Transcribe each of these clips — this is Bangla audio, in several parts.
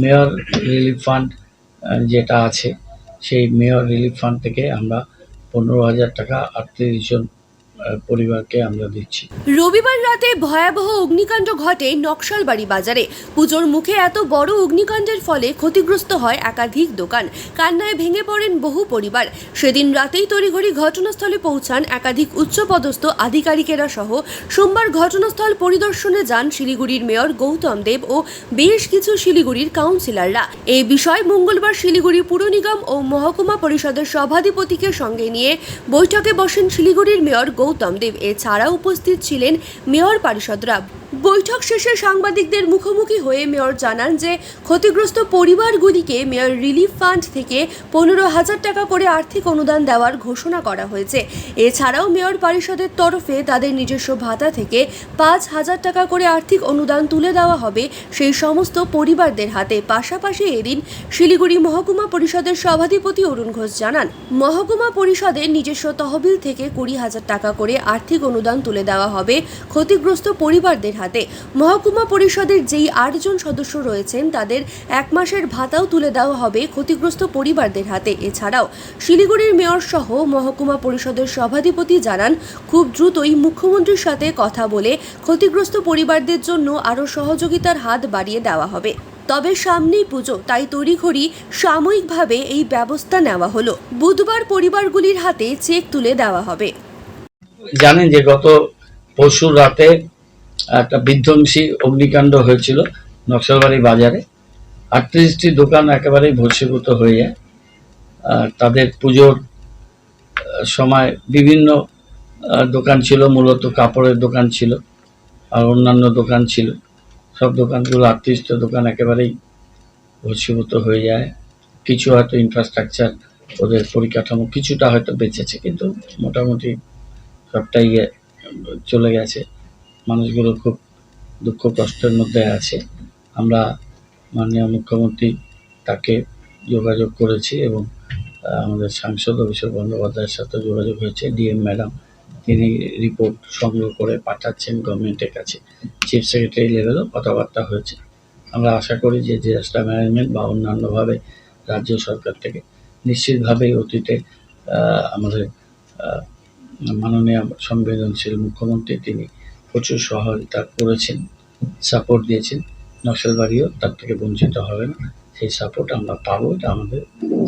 মেয়র রিলিফ ফান্ড যেটা আছে, সেই মেয়র রিলিফ ফান্ড থেকে আমরা পনেরো হাজার টাকা আটত্রিশ জন পরিবারকে আমরা দিচ্ছি। রবিবার রাতে ভয়াবহ অগ্নিকাণ্ড ঘটে নকশালবাড়ি বাজারে। পুজোর মুখে এত বড় অগ্নিকাণ্ডের ফলে ক্ষতিগ্রস্ত হয় একাধিক দোকান। কান্নায় ভেঙে পড়েন বহু পরিবার। সেদিন রাতেই তড়িঘড়ি ঘটনাস্থলে পৌঁছান একাধিক উচ্চপদস্থ আধিকারিকেরা সহ। সোমবার ঘটনাস্থল পরিদর্শনে যান শিলিগুড়ির মেয়র গৌতম দেব ও বেশ কিছু শিলিগুড়ির কাউন্সিলররা। এই বিষয়ে মঙ্গলবার শিলিগুড়ি পুর নিগম ও মহকুমা পরিষদের সভাধিপতিকে সঙ্গে নিয়ে বৈঠকে বসেন শিলিগুড়ির মেয়র গৌতম দেব। এছাড়া উপস্থিত ছিলেন মেয়র পারিষদরা বৈঠক শেষে সাংবাদিকদের মুখোমুখি হয়ে মেয়র জানান যে ক্ষতিগ্রস্ত পরিবারগুলিকে মেয়র রিলিফ ফান্ড থেকে পনেরো হাজার টাকা করে আর্থিক অনুদান দেওয়ার ঘোষণা করা হয়েছে। এছাড়াও মেয়র পরিষদের তরফে তাদের নিজস্ব ভাতা থেকে পাঁচ হাজার টাকা করে আর্থিক অনুদান তুলে দেওয়া হবে সেই সমস্ত পরিবারদের হাতে। পাশাপাশি এদিন শিলিগুড়ি মহকুমা পরিষদের সভাধিপতি অরুণ ঘোষ জানান, মহকুমা পরিষদের নিজস্ব তহবিল থেকে কুড়ি হাজার টাকা করে আর্থিক অনুদান তুলে দেওয়া হবে। ক্ষতিগ্রস্ত পরিবারদের হাতে মহকুমা পরিষদের যেই আটজন সদস্য রয়েছেন, তাদের এক মাসের ভাতাও তুলে দেওয়া হবে ক্ষতিগ্রস্ত পরিবারদের হাতে। এছাড়াও শিলিগুড়ির মেয়র সহ মহকুমা পরিষদের সভাধিপতি জানান, খুব দ্রুতই মুখ্যমন্ত্রীর সাথে কথা বলে ক্ষতিগ্রস্ত পরিবারদের জন্য আরও সহযোগিতার হাত বাড়িয়ে দেওয়া হবে। তবে সামনেই পুজো, তাই তড়িঘড়ি সাময়িকভাবে এই ব্যবস্থা নেওয়া হলো। বুধবার পরিবারগুলির হাতে চেক তুলে দেওয়া হবে। জানেন যে গত পরশু রাতে একটা বিধ্বংসী অগ্নিকাণ্ড হয়েছিল নকশালবাড়ি বাজারে। আটত্রিশটি দোকান একেবারেই ভস্মীভূত হয়ে যায় আর তাদের পুজোর সময় বিভিন্ন দোকান ছিল, মূলত কাপড়ের দোকান ছিল আর অন্যান্য দোকান ছিল। সব দোকানগুলো আটত্রিশটা দোকান একেবারেই ভস্মীভূত হয়ে যায়। কিছু হয়তো ইনফ্রাস্ট্রাকচার ওদের পরিকাঠামো কিছুটা হয়তো বেঁচেছে, কিন্তু মোটামুটি সবটাই ইয়ে চলে গেছে। মানুষগুলো খুব দুঃখ কষ্টের মধ্যে আছে। আমরা মাননীয় মুখ্যমন্ত্রী তাকে যোগাযোগ করেছি এবং আমাদের সাংসদ অভিষেক বন্দ্যোপাধ্যায়ের সাথে যোগাযোগ হয়েছে। ডিএম ম্যাডাম, তিনি রিপোর্ট সংগ্রহ করে পাঠাচ্ছেন গভর্নমেন্টের কাছে। চিফ সেক্রেটারি লেভেলেও কথাবার্তা হয়েছে। আমরা আশা করি যে ডিজাস্টার ম্যানেজমেন্ট বা অন্যান্যভাবে রাজ্য সরকার থেকে নিশ্চিতভাবেই অতীতে আমাদের মাননীয় সংবেদনশীল মুখ্যমন্ত্রী তিনি প্রচুর সহায়তা করেছেন সাপোর্ট দিয়েছেন। নকশালবাড়িও তার থেকে বঞ্চিত হবে না। সেই সাপোর্ট আমরা পাবো, এটা আমাদের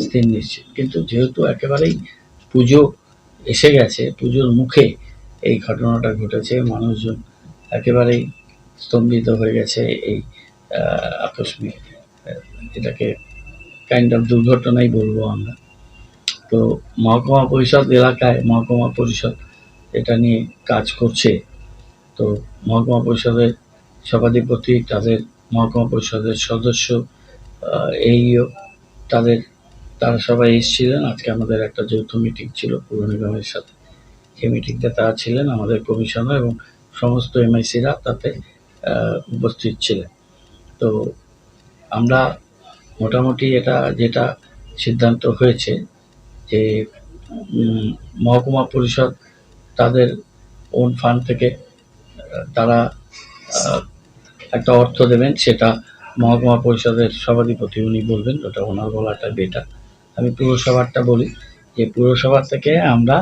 স্থির নিশ্চিত। কিন্তু যেহেতু একেবারেই পুজো এসে গেছে, পুজোর মুখে এই ঘটনাটা ঘটেছে, মানুষজন একেবারেই স্তম্ভিত হয়ে গেছে এই আকস্মিক এটাকে কাইন্ড অফ দুর্ঘটনাই বলব আমরা। তো মহকুমা পরিষদ এলাকায়, মহকুমা পরিষদ এটা নিয়ে কাজ করছে। তো মহকুমা পরিষদের সভাধিপতি, তাদের মহকুমা পরিষদের সদস্য এইও তাদের, তারা সবাই এসেছিলেন। আজকে আমাদের একটা যৌথ মিটিং ছিল, পৌর নিগমের সাথে। সেই মিটিংতে তারা ছিলেন আমাদের কমিশনার এবং সমস্ত এমআইসিরা তাতে উপস্থিত ছিলেন। তো আমরা মোটামুটি এটা যেটা সিদ্ধান্ত হয়েছে যে মহকুমা পরিষদ তাদের ওন ফান্ড থেকে তারা একটা অর্থ দেবেন, সেটা মহকুমা পরিষদের সভাধিপতি উনি বলবেন, ওটা ওনার বলাটা বেটার আমি পুরসভারটা বলি, যে পুরসভা থেকে আমরা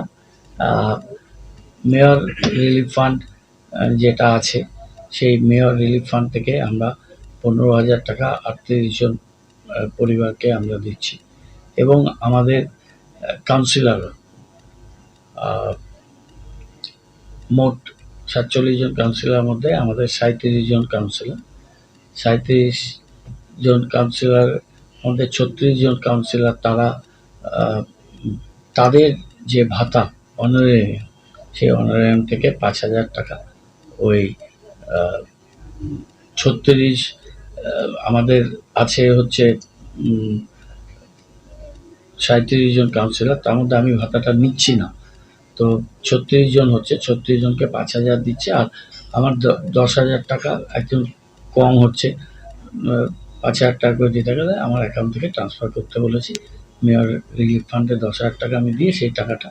মেয়র রিলিফ ফান্ড যেটা আছে, সেই মেয়র রিলিফ ফান্ড থেকে আমরা পনেরো হাজার টাকা আটত্রিশ জন পরিবারকে আমরা দিচ্ছি। এবং আমাদের কাউন্সিলার মোট সাতচল্লিশ জন কাউন্সিলর মধ্যে আমাদের সাঁত্রিশ জন কাউন্সিলর সাঁত্রিশ জন কাউন্সিলর মধ্যে ছত্রিশ জন কাউন্সিলর তারা তাদের যে ভাতা অনারেরিয়াম সেই অনারেরিয়াম থেকে পাঁচ হাজার টাকা। ওই ছত্রিশ আমাদের আছে হচ্ছে সাঁত্রিশ জন কাউন্সিলর তার মধ্যে আমি ভাতাটা নিচ্ছি না। তো ছত্রিশ জন হচ্ছে, ছত্রিশ জনকে পাঁচ হাজার দিচ্ছে আর আমার দশ হাজার টাকা একজন কম হচ্ছে। পাঁচ হাজার টাকা করে দিতে গেলে আমার অ্যাকাউন্ট থেকে ট্রান্সফার করতে বলেছি। মেয়র রিলিফ ফান্ডে দশ হাজার টাকা আমি দিয়ে সেই টাকাটা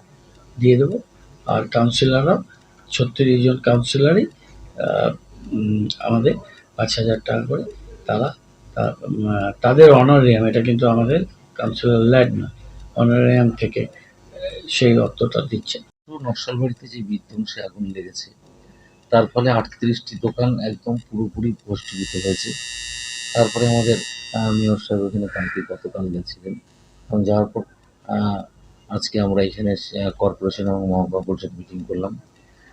দিয়ে দেবো। আর কাউন্সিলররাও ছত্রিশ জন কাউন্সিলারই আমাদের পাঁচ হাজার টাকা করে তারা তাদের অনারিয়াম এটা কিন্তু আমাদের কাউন্সিলর ল্যাড না অনারিয়াম থেকে সেই অর্থটা দিচ্ছে। পুরো নকশালবাড়িতে যে বিধ্বংসী আগুন লেগেছে তার ফলে আটত্রিশটি দোকান একদম পুরোপুরি ভস্মীভূত হয়েছে। তারপরে আমাদের মেয়র সাহেব ওখানে কালকে গতকাল গেছিলেন। এবং যাওয়ার পর আজকে আমরা এখানে কর্পোরেশন এবং মহকুমা পরিষদ মিটিং করলাম।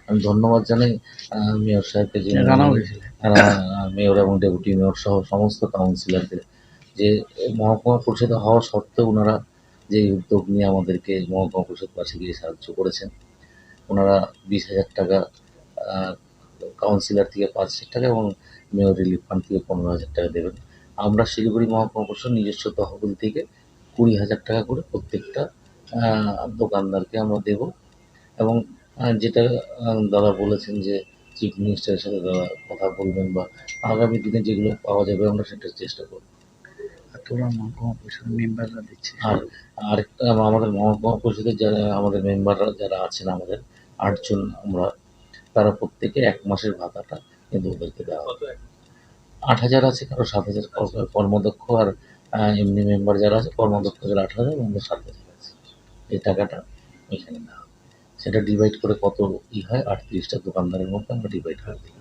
আমি ধন্যবাদ জানাই মেয়র সাহেবকে যে মেয়র এবং ডেপুটি মেয়র সহ সমস্ত কাউন্সিলরদের যে মহকুমা পরিষদে হওয়া সত্ত্বেও ওনারা যে উদ্যোগ নিয়ে আমাদেরকে মহকুমা পরিষদ পাশে গিয়ে সাহায্য করেছেন ওনারা বিশ হাজার টাকা কাউন্সিলর থেকে পাঁচ হাজার টাকা এবং মেয়র রিলিফ ফান্ড থেকে পনেরো হাজার টাকা দেবেন। আমরা শিলিগুড়ি মহকুমা নিজস্ব তহবিল থেকে কুড়ি হাজার টাকা করে প্রত্যেকটা দোকানদারকে আমরা দেব। এবং যেটা দাদা বলেছেন যে চিফ মিনিস্টারের সাথে দাদা কথা বলবেন বা আগামী দিনে যেগুলো পাওয়া যাবে আমরা সেটার চেষ্টা করব। তোরা মহকুমা পরিষদ মেম্বাররা দিচ্ছে। আর আরেকটা আমাদের মহকুমা পরিষদের যারা আমাদের মেম্বাররা যারা আছেন আমাদের আটজন আমরা তারা প্রত্যেকে এক মাসের ভাতাটা কিন্তু ওদেরকে দেওয়া হবে। আট হাজার আছে কারও সাত হাজার কর্মদক্ষ আর এমনি মেম্বার যারা আছে কর্মদক্ষ যারা আট হাজার আমাদের সাত হাজার আছে। এই টাকাটা এখানে দেওয়া হবে। সেটা ডিভাইড করে কত ই হয় আটত্রিশটা দোকানদারের মধ্যে আমরা ডিভাইড করে দিই।